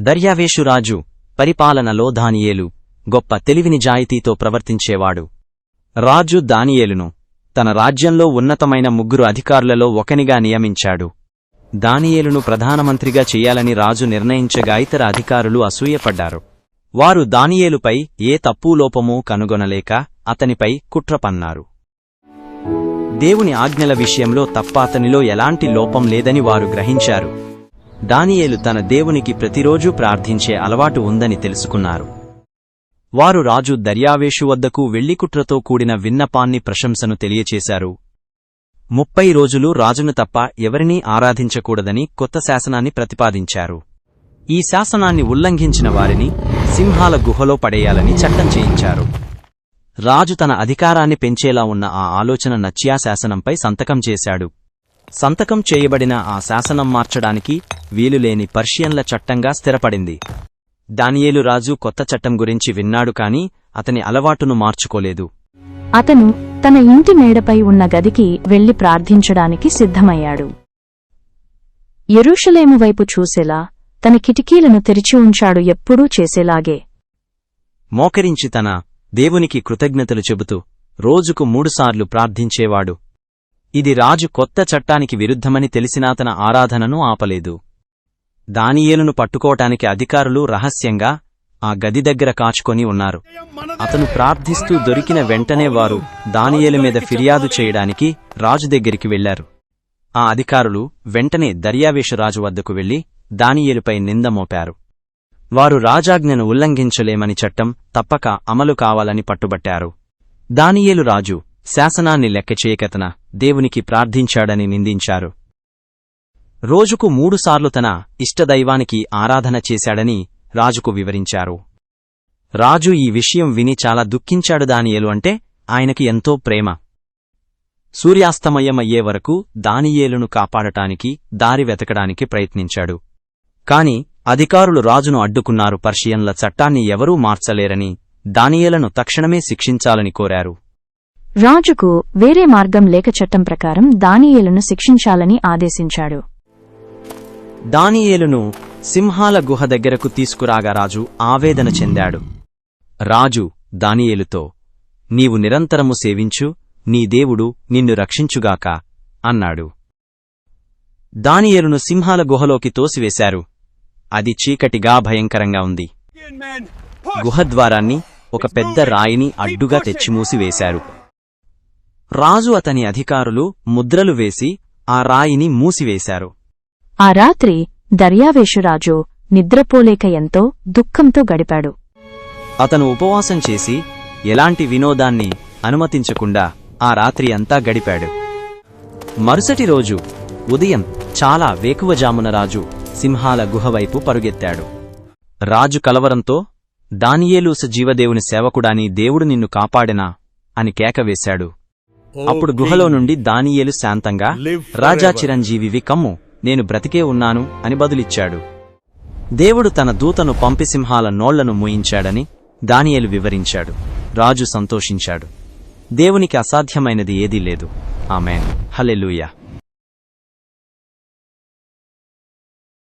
దర్యావేషురాజు పరిపాలనలో దానియేలు గొప్ప తెలివిని జాయితీతో ప్రవర్తించేవాడు. రాజు దానియేలును తన రాజ్యంలో ఉన్నతమైన ముగ్గురు అధికారులలో ఒకనిగా నియమించాడు. దానియేలును ప్రధానమంత్రిగా చెయ్యాలని రాజు నిర్ణయించగా ఇతర అధికారులు అసూయపడ్డారు. వారు దానియేలుపై ఏ తప్పూ లోపమూ కనుగొనలేక అతనిపై కుట్రపన్నారు దేవుని ఆజ్ఞల విషయంలో తప్ప అతనిలో ఎలాంటి లోపం లేదని వారు గ్రహించారు. దానియేలు తన దేవునికి ప్రతిరోజూ ప్రార్థించే అలవాటు ఉందని తెలుసుకున్నారు. వారు రాజు దర్యావేషు వద్దకు వెళ్ళికుట్రతో కూడిన విన్నపాన్ని ప్రశంసను తెలియచేశారు. ముప్పై రోజులు రాజును తప్ప ఎవరినీ ఆరాధించకూడదని కొత్త శాసనాన్ని ప్రతిపాదించారు. ఈ శాసనాన్ని ఉల్లంఘించిన వారిని సింహాల గుహలో పడేయాలని చట్టం చేయించారు. రాజు తన అధికారాన్ని పెంచేలా ఉన్న ఆ ఆలోచన నచ్చియా శాసనంపై సంతకం చేశాడు. సంతకం చేయబడిన ఆ శాసనం మార్చడానికి వీలులేని పర్షియన్ల చట్టంగా స్థిరపడింది. దానియేలు రాజు కొత్త చట్టం గురించి విన్నాడు కాని అతని అలవాటును మార్చుకోలేదు. అతను తన ఇంటి మేడపై ఉన్న గదికి వెళ్ళి ప్రార్థించడానికి సిద్ధమయ్యాడు. యెరూషలేము వైపు చూసేలా తన కిటికీలను తెరిచి ఉంచాడు ఎప్పుడూ చేసేలాగే. మోకరించి తన దేవునికి కృతజ్ఞతలు చెబుతూ రోజుకు మూడుసార్లు ప్రార్థించేవాడు. ఇది రాజు కొత్త చట్టానికి విరుద్ధమని తెలిసినా తన ఆరాధనను ఆపలేదు. దానియేలును పట్టుకోవటానికి అధికారులు రహస్యంగా ఆ గది దగ్గర కాచుకొని ఉన్నారు. అతను ప్రార్థిస్తూ దొరికిన వెంటనే వారు దానియేలు మీద ఫిర్యాదు చేయడానికి రాజు దగ్గరికి వెళ్ళారు ఆ అధికారులు వెంటనే దర్యావేషరాజు వద్దకు వెళ్ళి దానియేలుపై నింద మోపారు. వారు రాజాజ్ఞను ఉల్లంఘించలేమని చట్టం తప్పక అమలు కావాలని పట్టుబట్టారు. దానియేలు రాజు శాసనాన్ని లెక్కచేయకతన దేవునికి ప్రార్థించాడని నిందించారు. రోజుకు మూడుసార్లు తన ఇష్టదైవానికి ఆరాధన చేశాడని రాజుకు వివరించారు. రాజు ఈ విషయం విని చాలా దుఃఖించాడు దానియేలు అంటే ఆయనకి ఎంతో ప్రేమ. సూర్యాస్తమయమయ్యే వరకు దానియేలును కాపాడటానికి దారి వెతకడానికి ప్రయత్నించాడు. కాని అధికారులు రాజును అడ్డుకున్నారు పర్షియన్ల చట్టాన్ని ఎవరూ మార్చలేరని దానియేలను తక్షణమే శిక్షించాలని కోరారు. రాజుకు వేరే మార్గం లేక చట్టం ప్రకారం దానియేలును శిక్షించాలని ఆదేశించాడు. దానియేలును సింహాల గుహ దగ్గరకు తీసుకురాగా రాజు ఆవేదన చెందాడు. రాజు దానియేలుతో నీవు నిరంతరము సేవించు నీ దేవుడు నిన్ను రక్షించుగాక అన్నాడు. దానియేలును సింహాల గుహలోకి తోసివేశారు. అది చీకటిగా భయంకరంగా ఉంది. గుహద్వారాన్ని ఒక పెద్ద రాయిని అడ్డుగా తెచ్చి మూసివేశారు రాజు అతని అధికారులు ముద్రలు వేసి ఆ రాయిని మూసివేశారు. ఆ రాత్రి దర్యావేషురాజు నిద్రపోలేక ఎంతో దుఃఖంతో గడిపాడు. అతను ఉపవాసం చేసి ఎలాంటి వినోదాన్ని అనుమతించకుండా ఆ రాత్రి అంతా గడిపాడు. మరుసటి రోజు ఉదయం చాలా వేకువజామున రాజు సింహాల గుహవైపు పరుగెత్తాడు. రాజు కలవరంతో దానియేలూస జీవదేవుని సేవకుడాని దేవుడు నిన్ను కాపాడెనా? అని కేకవేశాడు అప్పుడు గుహలో నుండి దానియేలు శాంతంగా రాజా చిరంజీవివి కమ్ము నేను బ్రతికే ఉన్నాను అని బదులిచ్చాడు. దేవుడు తన దూతను పంపి సింహాల నోళ్ళను మూయించాడని దానియేలు వివరించాడు. రాజు సంతోషించాడు. దేవునికి అసాధ్యమైనది ఏదీ లేదు. ఆమెన్. హలెలూయా